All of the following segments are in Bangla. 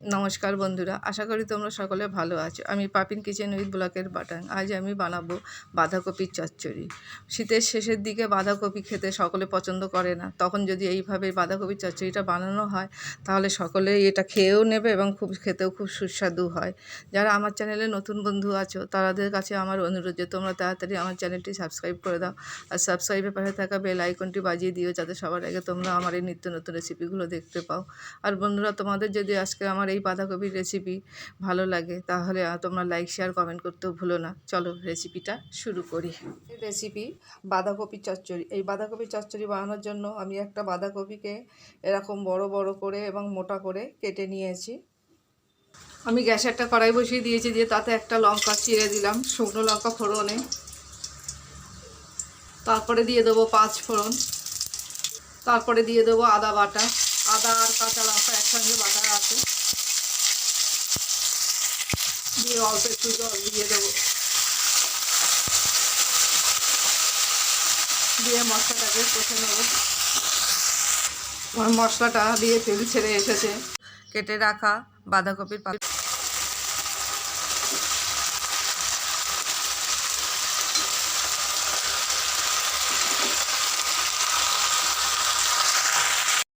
নমস্কার বন্ধুরা, আশা করি তোমরা সকলে ভালো আছো। আমি পাপিন কিচেন উইথ ব্লকের বাটান। আজ আমি বানাবো বাঁধাকপির চচ্চড়ি। শীতের শেষের দিকে বাঁধাকপি খেতে সকলে পছন্দ করে না। তখন যদি এইভাবে বাঁধাকপির চচ্চড়িটা বানানো হয়, তাহলে সকলে এটা খেয়েও নেবে এবং খুব, খেতেও খুব সুস্বাদু হয়। যারা আমার চ্যানেলে নতুন বন্ধু আছো, তাদের কাছে আমার অনুরোধ যে তোমরা তাড়াতাড়ি আমার চ্যানেলটি সাবস্ক্রাইব করে দাও। আর সাবস্ক্রাইবের পাশে থাকা বেল আইকনটি বাজিয়ে দিও, যাতে সবার আগে তোমরা আমার এই নিত্য নতুন রেসিপিগুলো দেখতে পাও। আর বন্ধুরা, তোমাদের যদি আজকে আমার এই বাঁধাকপির রেসিপি ভালো লাগে, তাহলে তোমরা লাইক শেয়ার কমেন্ট করতেও ভুলো না। চলো রেসিপিটা শুরু করি। রেসিপি বাঁধাকপি চচ্চড়ি। এই বাঁধাকপি চচ্চড়ি বানানোর জন্য আমি একটা বাঁধাকপিকে এরকম বড় বড় করে এবং মোটা করে কেটে নিয়েছি। আমি গ্যাসে একটা কড়াই বসিয়ে দিয়েছি, দিয়ে তাতে একটা লঙ্কা চিড়ে দিলাম, শুকনো লঙ্কা ফোড়নে। তারপরে দিয়ে দেবো পাঁচ ফোড়ন। তারপরে দিয়ে দেবো আদা বাটা। আদা আর কাঁচা লঙ্কা একসঙ্গে বাটা আছে। দিয়ে অল্প একটু জল দিয়ে দেবো। দিয়ে মশলাটাকে কষে নেব। আমার মশলাটা দিয়ে তেল ছেড়ে এসেছে। কেটে রাখা বাঁধাকপির পা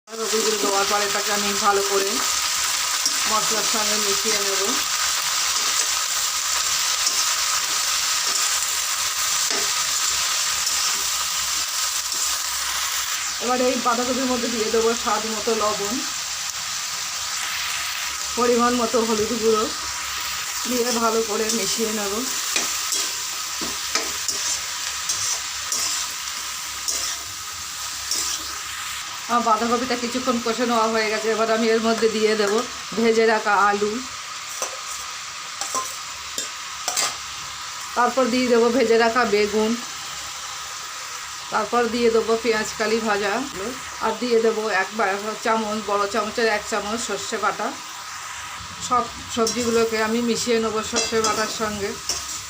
বাঁধাকপিগুলো দেওয়ার পরে তাকে আমি ভালো করে মশলার সঙ্গে মিশিয়ে নেব। এবার এই বাঁধাকপির মধ্যে দিয়ে দেবো স্বাদ মতো লবণ, পরিমাণ মতো হলুদ গুঁড়ো দিয়ে ভালো করে মিশিয়ে নেব। আমার বাঁধাকপিটা কিছুক্ষণ কষে নেওয়া হয়ে গেছে, এবার আমি এর মধ্যে দিয়ে দেব ভেজে রাখা আলু। তারপর দিয়ে দেবো ভেজে রাখা বেগুন। তারপর দিয়ে দেবো পেঁয়াজ কালি ভাজা। আর দিয়ে দেবো এক চামচ, বড় চামচের এক চামচ সর্ষে বাটা। সব সবজিগুলোকে আমি মিশিয়ে নেব সর্ষে বাটার সঙ্গে।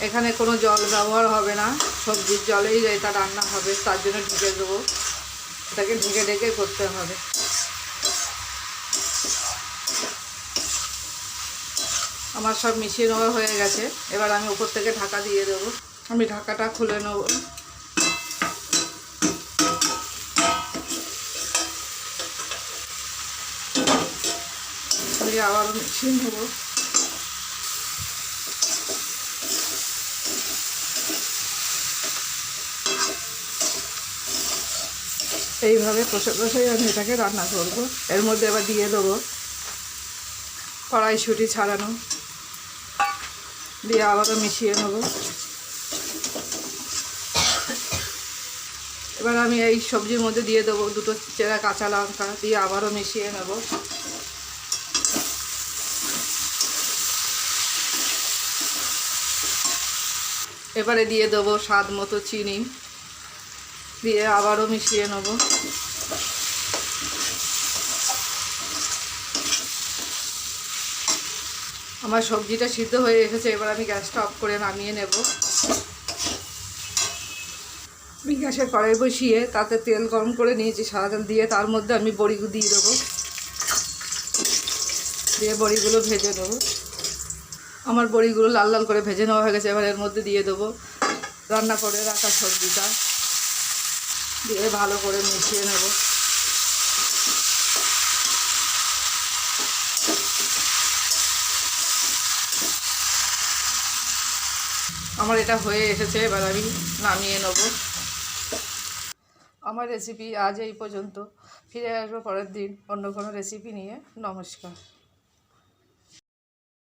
এখানে কোনো জল ব্যবহার হবে না। সবজির জলেই এটা রান্না হবে, তার জন্য ঢেকে দেবো। এটাকে ঢেকে ঢেকে করতে হবে। আমার সব মিশিয়ে নেওয়া হয়ে গেছে। এবার আমি উপর থেকে ঢাকা দিয়ে দেবো। আমি ঢাকাটা খুলে নেব। দিয়ে আবার মিশিয়ে নেব। এইভাবে কষে কষে আমি এটাকে রান্না করব। এর মধ্যে এবার দিয়ে দেবো কড়াইশুঁটি ছাড়ানো। দিয়ে আবারও মিশিয়ে নেব। এবার আমি এই সবজির মধ্যে দিয়ে দেবো দুটো চেরা কাঁচা লঙ্কা, দিয়ে আবারও মিশিয়ে নেব। এবারে দিয়ে দেবো স্বাদ মতো চিনি। দিয়ে আবারও মিশিয়ে নেব। আমার সবজিটা সিদ্ধ হয়ে এসেছে, এবার আমি গ্যাসটা অফ করে নামিয়ে নেব। আমি গ্যাসের কড়াই বসিয়ে তাতে তেল গরম করে নিয়েছি সাদা তেল দিয়ে তার মধ্যে আমি বড়িগুলো দিয়ে দেবো। দিয়ে বড়িগুলো ভেজে নেব। আমার বড়িগুলো লাল লাল করে ভেজে নেওয়া হয়ে গেছে, এবার এর মধ্যে দিয়ে দেবো রান্না করে রাখা সবজিটা। দিয়ে ভালো করে মিশিয়ে নেব। আমার এটা হয়ে এসেছে, এবার আমি নামিয়ে নেব। আমার রেসিপি আজ এই পর্যন্ত। ফিরে আসব পরের দিন অন্য কোনো রেসিপি নিয়ে। নমস্কার।